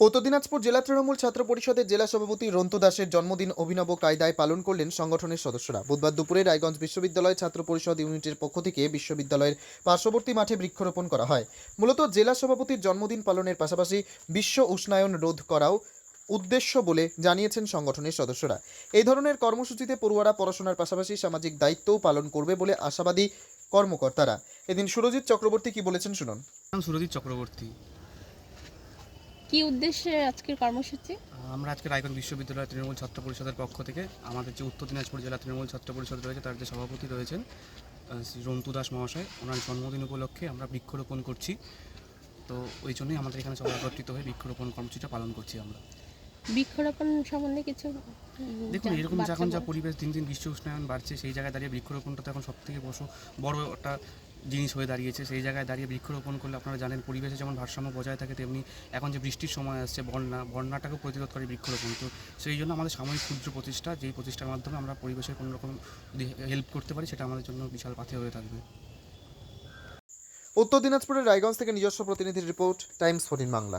উত্তর দিনাজপুর জেলা তৃণমূল ছাত্র পরিষদের জেলা সভাপতি রন্তু দাসের জন্মদিন অভিনব কায়দায় পালন করলেন সংগঠনের সদস্যরা। বুধবার দুপুরে রায়গঞ্জ বিশ্ববিদ্যালয় ছাত্র পরিষদ ইউনিটের পক্ষ থেকে বিশ্ববিদ্যালয়ের পার্শ্ববর্তী মাঠে বৃক্ষরোপণ করা হয়। মূলত জেলা সভাপতির জন্মদিন পালনের পাশাপাশি বিশ্ব উষ্ণায়ন রোধ করাও উদ্দেশ্য বলে জানিয়েছেন সংগঠনের সদস্যরা। এই ধরনের কর্মসূচিতে পড়ুয়ারা পড়াশোনার পাশাপাশি সামাজিক দায়িত্বও পালন করবে বলে আশাবাদী কর্মকর্তারা। এদিন সুরজিৎ চক্রবর্তী কি বলেছেন শুনুন। সুরজিৎ চক্রবর্তী। কি উদ্দেশ্যে আজকের কর্মসূচি? আমরা আজকে রায়গঞ্জ বিশ্ববিদ্যালয় তৃণমূল ছাত্র পরিষদের পক্ষ থেকে আমাদের যে উত্তর দিনাজপুর জেলা তৃণমূল ছাত্র পরিষদ রয়েছে তার যে সভাপতি রয়েছেন শ্রী রন্তু দাস মহাশয় ওনার জন্মদিন উপলক্ষে আমরা বৃক্ষরোপণ করছি। তো ওই জন্যই আমাদের এখানে সবাই একত্রিত হয়ে বৃক্ষরোপণ কর্মসূচিটা পালন করছি আমরা। বৃক্ষরোপণ সম্বন্ধে কিছু দেখুন এরকম যখন যা পরিবেশ দিন দিন বিশ্ব উষ্ণায়ন বাড়ছে সেই জায়গায় দাঁড়িয়ে বৃক্ষরোপণটা তো এখন সব থেকে বড় একটা জিনিস হয়ে দাঁড়িয়েছে, সেই জায়গায় দাঁড়িয়ে বৃক্ষরোপণ করলে আপনারা জানেন পরিবেশে যেমন ভারসাম্য বজায় থাকে, তেমনি এখন যে বৃষ্টির সময় আসছে বন্যা, বন্যাটাকেও প্রতিরোধ করে বৃক্ষরোপণ। তো সেই জন্য আমাদের সাময়িক ক্ষুদ্র প্রতিষ্ঠা, যেই প্রতিষ্ঠার মাধ্যমে আমরা পরিবেশের কোনো রকম হেল্প করতে পারি, সেটা আমাদের জন্য বিশাল পাথে হয়ে থাকবে। উত্তর দিনাজপুরের রায়গঞ্জ থেকে নিজস্ব প্রতিনিধির রিপোর্ট টাইমস ফোর্টিন বাংলা।